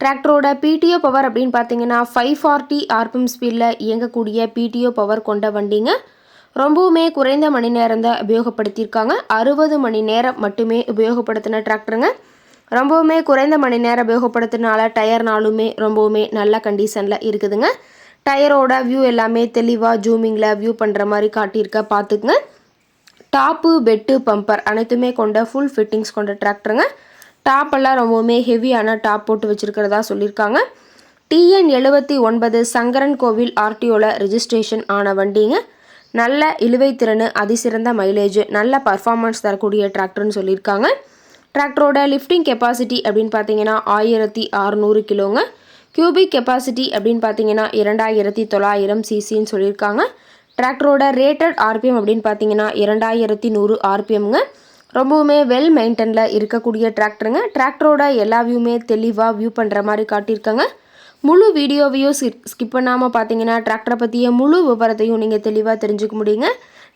டிராக்டரோட PTO power அப்படின்னு பார்த்தீங்கன்னா ஃபைவ் ஃபார்ட்டி ஆர்பிஎம் ஸ்பீடில் இயங்கக்கூடிய பிடிஓ பவர் கொண்ட வண்டிங்க. ரொம்பவுமே குறைந்த மணி நேரம் தான் உபயோகப்படுத்தியிருக்காங்க. அறுபது மணி நேரம் மட்டுமே உபயோகப்படுத்தின டிராக்டருங்க. ரொம்பவுமே குறைந்த மணி நேரம் உபயோகப்படுத்தினால டயர்னாலுமே ரொம்பவுமே நல்ல கண்டிஷனில் இருக்குதுங்க. டயரோட வியூ எல்லாமே தெளிவாக ஜூமிங்கில் வியூ பண்ணுற மாதிரி காட்டியிருக்க பார்த்துக்குங்க. டாப்பு பெட்டு பம்பர் அனைத்துமே கொண்ட ஃபுல் ஃபிட்டிங்ஸ் கொண்ட டிராக்டருங்க. டாப்பெல்லாம் ரொம்பவுமே ஹெவியான டாப் போட்டு வச்சுருக்கிறதா சொல்லியிருக்காங்க. டிஎன் எழுபத்தி ஒன்பது சங்கரன் கோவில் ஆர்டிஓவில் ரிஜிஸ்ட்ரேஷன் ஆன வண்டிங்க. நல்ல இழுவை திறன் அதிசிறந்த மைலேஜ் நல்ல பர்ஃபார்மன்ஸ் தரக்கூடிய டிராக்டர்னு சொல்லியிருக்காங்க. டிராக்டரோட லிஃப்டிங் கெப்பாசிட்டி அப்படின்னு பார்த்தீங்கன்னா ஆயிரத்தி அறநூறு கிலோங்க. கியூபிக் கெப்பாசிட்டி அப்படின்னு பார்த்தீங்கன்னா இரண்டாயிரத்தி தொள்ளாயிரம் சிசின்னு சொல்லியிருக்காங்க. டிராக்டரோட ரேட்டட் ஆர்பிஎம் அப்படின்னு பார்த்தீங்கன்னா இரண்டாயிரத்தி நூறு ஆர்பிஎம்ங்க. ரொம்பவுமே வெல் மெயின்டெனில் இருக்கக்கூடிய டிராக்டருங்க டிராக்டரோட எல்லா வியூமே தெளிவாக வியூ பண்ணுற மாதிரி காட்டியிருக்காங்க. முழு வீடியோவையும் ஸ்கிப் பண்ணாமல் பார்த்தீங்கன்னா டிராக்டரை பற்றிய முழு விவரத்தையும் நீங்கள் தெளிவாக தெரிஞ்சுக்க முடியுங்க.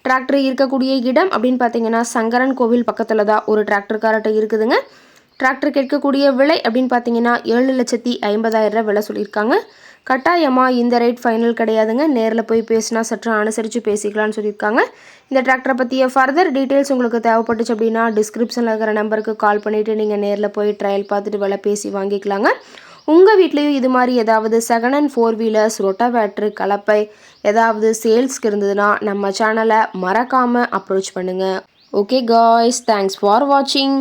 டிராக்டர் இருக்கக்கூடிய இடம் அப்படின்னு பார்த்தீங்கன்னா சங்கரன் கோவில் பக்கத்தில் தான் ஒரு டிராக்டர் இருக்குதுங்க. டிராக்டர் கேட்கக்கூடிய விலை அப்படின்னு பார்த்தீங்கன்னா ஏழு லட்சத்தி ஐம்பதாயிரம் விலை சொல்லியிருக்காங்க. கட்டாயமாக இந்த ரேட் ஃபைனல் கிடையாதுங்க. நேரில் போய் பேசினா சற்று அனுசரித்து பேசிக்கலாம்னு சொல்லியிருக்காங்க. இந்த டிராக்டரை பற்றிய ஃபர்தர் டீட்டெயில்ஸ் உங்களுக்கு தேவைப்பட்டுச்சு அப்படின்னா டிஸ்கிரிப்ஷனில் இருக்கிற நம்பருக்கு கால் பண்ணிவிட்டு நீங்கள் நேரில் போய் ட்ரையல் பார்த்துட்டு வில பேசி வாங்கிக்கலாங்க. உங்கள் வீட்லேயும் இது மாதிரி ஏதாவது second and four wheelers rotavator கலப்பை ஏதாவது சேல்ஸ்க்கு இருந்ததுன்னா நம்ம சேனலை மறக்காமல் அப்ரோச் பண்ணுங்கள் ஓகே காய்ஸ் தேங்க்ஸ் ஃபார் வாட்சிங்